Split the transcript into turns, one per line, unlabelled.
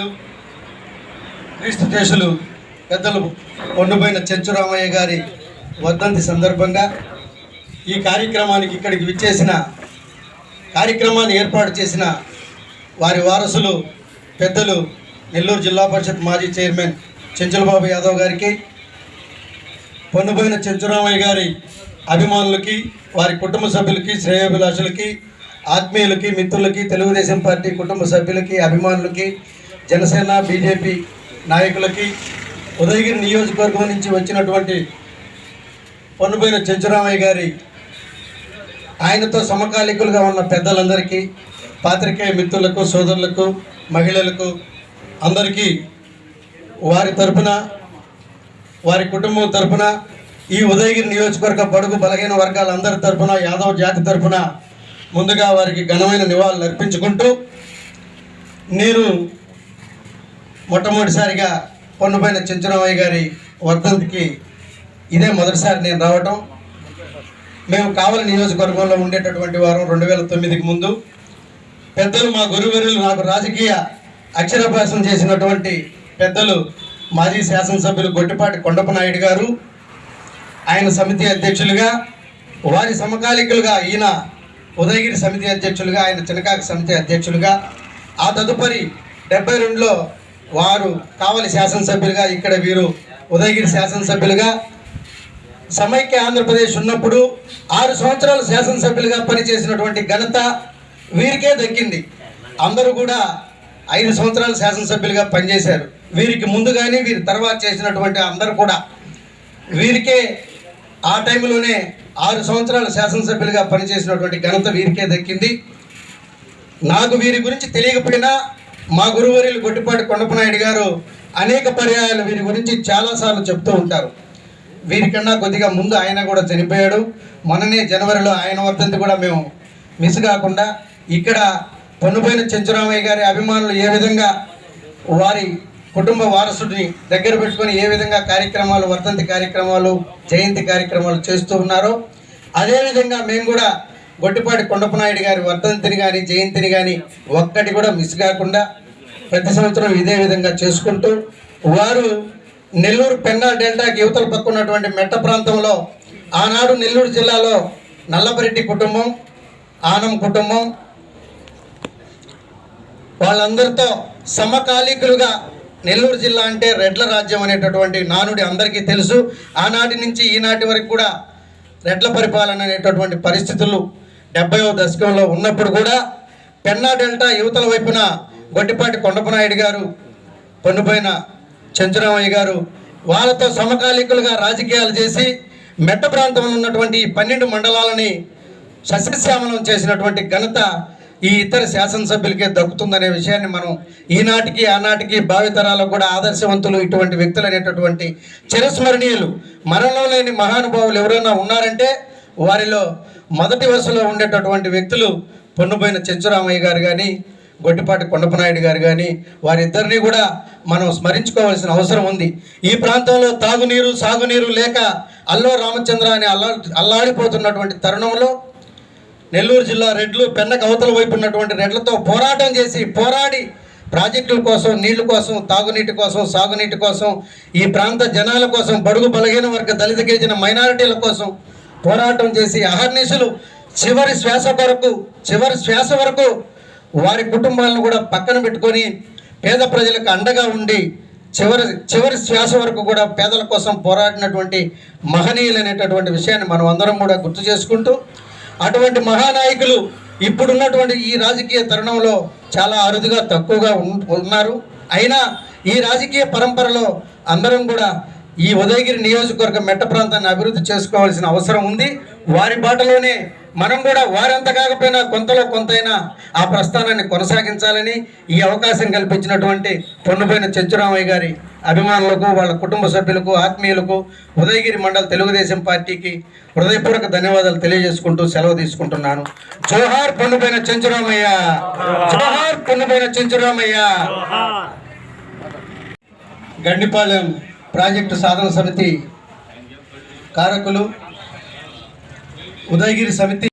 గౌరవనీయులు క్రీస్తు దేశులు పెద్దలు కొండపోయిన చెంచురామయ్య గారి వర్ధంతి సందర్భంగా ఈ కార్యక్రమానికి ఇక్కడికి విచ్చేసిన కార్యక్రమాన్ని ఏర్పాటు చేసిన వారి వారసులు పెద్దలు నెల్లూరు జిల్లా పరిషత్ మాజీ చైర్మన్ చెంచులబాబు యాదవ్ గారికి పొన్నుపోయిన చెంచురామయ్య గారి అభిమానులకి వారి కుటుంబ సభ్యులకి శ్రేయాభిలాషులకి ఆత్మీయులకి మిత్రులకి తెలుగుదేశం పార్టీ కుటుంబ సభ్యులకి అభిమానులకి జనసేన బీజేపీ నాయకులకి ఉదయగిరి నియోజకవర్గం నుంచి వచ్చినటువంటి పన్నుపోయిన చెంచురామయ్య గారి ఆయనతో సమకాలికులుగా ఉన్న పెద్దలందరికీ పాత్రికేయ మిత్రులకు సోదరులకు మహిళలకు అందరికీ వారి తరపున వారి కుటుంబం తరపున ఈ ఉదయగిరి నియోజకవర్గ బడుగు బలహీన వర్గాలందరి తరఫున యాదవ జాతి తరపున ముందుగా వారికి ఘనమైన నివాళులు అర్పించుకుంటూ నేను మొట్టమొదటిసారిగా పొన్నుపైన చెంచురామయ్య గారి వర్ధంతికి ఇదే మొదటిసారి నేను రావటం. మేము కావలి నియోజకవర్గంలో ఉండేటటువంటి వారం రెండు వేల తొమ్మిదికి ముందు పెద్దలు మా గురువరులు నాకు రాజకీయ అక్షరాభ్యాసం చేసినటువంటి పెద్దలు మాజీ శాసనసభ్యులు గొట్టిపాటి కొండప నాయుడు గారు ఆయన సమితి అధ్యక్షులుగా వారి సమకాలికులుగా ఈయన ఉదయగిరి సమితి అధ్యక్షులుగా ఆయన చినకాక సమితి అధ్యక్షులుగా ఆ తదుపరి డెబ్బై రెండులో వారు కావలి శాసనసభ్యులుగా ఇక్కడ వీరు ఉదయగిరి శాసనసభ్యులుగా సమైక్య ఆంధ్రప్రదేశ్ ఉన్నప్పుడు ఆరు సంవత్సరాలు శాసనసభ్యులుగా పనిచేసినటువంటి ఘనత వీరికే దక్కింది. అందరూ కూడా ఐదు సంవత్సరాలు శాసనసభ్యులుగా పనిచేశారు. వీరికి ముందు కానీ వీరి తర్వాత చేసినటువంటి అందరూ కూడా వీరికే ఆ టైంలోనే ఆరు సంవత్సరాలు శాసనసభ్యులుగా పనిచేసినటువంటి ఘనత వీరికే దక్కింది. నాకు వీరి గురించి తెలియకపోయినా మా గురువర్యులు గొట్టిపాటి కొండపనాయుడు గారు అనేక పర్యాయాలు వీరి గురించి చాలాసార్లు చెప్తూ ఉంటారు. వీరికన్నా కొద్దిగా ముందు ఆయన కూడా చనిపోయాడు. మొన్ననే జనవరిలో ఆయన వర్ధంతి కూడా మేము మిస్ కాకుండా ఇక్కడ పన్నుపోయిన చెంచురామయ్య గారి అభిమానులు ఏ విధంగా వారి కుటుంబ వారసుడిని దగ్గర పెట్టుకొని ఏ విధంగా కార్యక్రమాలు వర్ధంతి కార్యక్రమాలు జయంతి కార్యక్రమాలు చేస్తూ ఉన్నారో అదేవిధంగా మేము కూడా గొట్టిపాటి కొండపనాయుడు గారి వర్ధంతిని కానీ జయంతిని కానీ ఒక్కటి కూడా మిస్ కాకుండా ప్రతి సంవత్సరం ఇదే విధంగా చేసుకుంటూ వారు నెల్లూరు పెన్నా డెల్టాకి యువతల పక్కున్నటువంటి మెట్ట ప్రాంతంలో ఆనాడు నెల్లూరు జిల్లాలో నల్లపరెడ్డి కుటుంబం ఆనం కుటుంబం వాళ్ళందరితో సమకాలీకులుగా నెల్లూరు జిల్లా అంటే రెడ్ల రాజ్యం అనేటటువంటి నానుడి అందరికీ తెలుసు. ఆనాటి నుంచి ఈనాటి వరకు కూడా రెడ్ల పరిపాలన అనేటటువంటి పరిస్థితులు డెబ్బైవ దశకంలో ఉన్నప్పుడు కూడా పెన్నా డెల్టా యువతల వైపున గొడ్డిపాటి కొండపనాయుడు గారు పొన్నుపోయిన చంచురామయ్య గారు వాళ్ళతో సమకాలీకులుగా రాజకీయాలు చేసి మెట్ట ప్రాంతంలో ఉన్నటువంటి పన్నెండు మండలాలని సస్యశ్యామలం చేసినటువంటి ఘనత ఈ ఇతర శాసనసభ్యులకే దక్కుతుందనే విషయాన్ని మనం ఈనాటికి ఆనాటికి భావితరాలకు కూడా ఆదర్శవంతులు ఇటువంటి వ్యక్తులు అనేటటువంటి చిరస్మరణీయులు మరణం లేని మహానుభావులు ఎవరైనా ఉన్నారంటే వారిలో మొదటి వరుసలో ఉండేటటువంటి వ్యక్తులు పొన్నుపోయిన చెంచురామయ్య గారు కానీ గొడ్డిపాటి కొండపనాయుడు గారు కానీ వారిద్దరిని కూడా మనం స్మరించుకోవాల్సిన అవసరం ఉంది. ఈ ప్రాంతంలో తాగునీరు సాగునీరు లేక అల్లో రామచంద్ర అని అల్లా అల్లాడిపోతున్నటువంటి తరుణంలో నెల్లూరు జిల్లా రెడ్లు పెన్నక అవతల వైపు ఉన్నటువంటి రెడ్లతో పోరాటం చేసి పోరాడి ప్రాజెక్టుల కోసం నీళ్ళ కోసం తాగునీటి కోసం సాగునీటి కోసం ఈ ప్రాంత జనాల కోసం బడుగు బలహీన వర్గ దళిత గిరిజన మైనారిటీల కోసం పోరాటం చేసి అహర్నిశలు చివరి శ్వాస వరకు చివరి శ్వాస వరకు వారి కుటుంబాలను కూడా పక్కన పెట్టుకొని పేద ప్రజలకు అండగా ఉండి చివరి చివరి శ్వాస వరకు కూడా పేదల కోసం పోరాడినటువంటి మహనీయులైనటువంటి విషయాన్ని మనం అందరం కూడా గుర్తు చేసుకుంటూ అటువంటి మహానాయకులు ఇప్పుడున్నటువంటి ఈ రాజకీయ తరుణంలో చాలా అరుదుగా తక్కువగా ఉన్నారు. అయినా ఈ రాజకీయ పరంపరలో అందరం కూడా ఈ ఉదయగిరి నియోజకవర్గ మెట్ట ప్రాంతాన్ని అభివృద్ధి చేసుకోవాల్సిన అవసరం ఉంది. వారి బాటలోనే మనం కూడా వారంత కాకపోయినా కొంతలో కొంతైనా ఆ ప్రస్థానాన్ని కొనసాగించాలని ఈ అవకాశం కల్పించినటువంటి పొన్నుపోయిన చెంచురామయ్య గారి అభిమానులకు వాళ్ళ కుటుంబ సభ్యులకు ఆత్మీయులకు ఉదయగిరి మండల తెలుగుదేశం పార్టీకి హృదయపూర్వక ధన్యవాదాలు తెలియజేసుకుంటూ సెలవు తీసుకుంటున్నాను. జోహార్ పొన్నుపోయిన చెంచురామయ్య! జోహార్ పొన్నుపోయిన చెంచురామయ్య! గండిపాలెం ప్రాజెక్టు సాధన సమితి కారకులు ఉదయగిరి సమితి